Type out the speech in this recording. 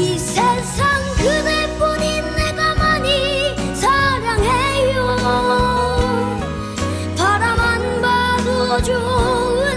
이 세상 그대뿐인 내가 많이 사랑해요. 바라만 봐도 좋은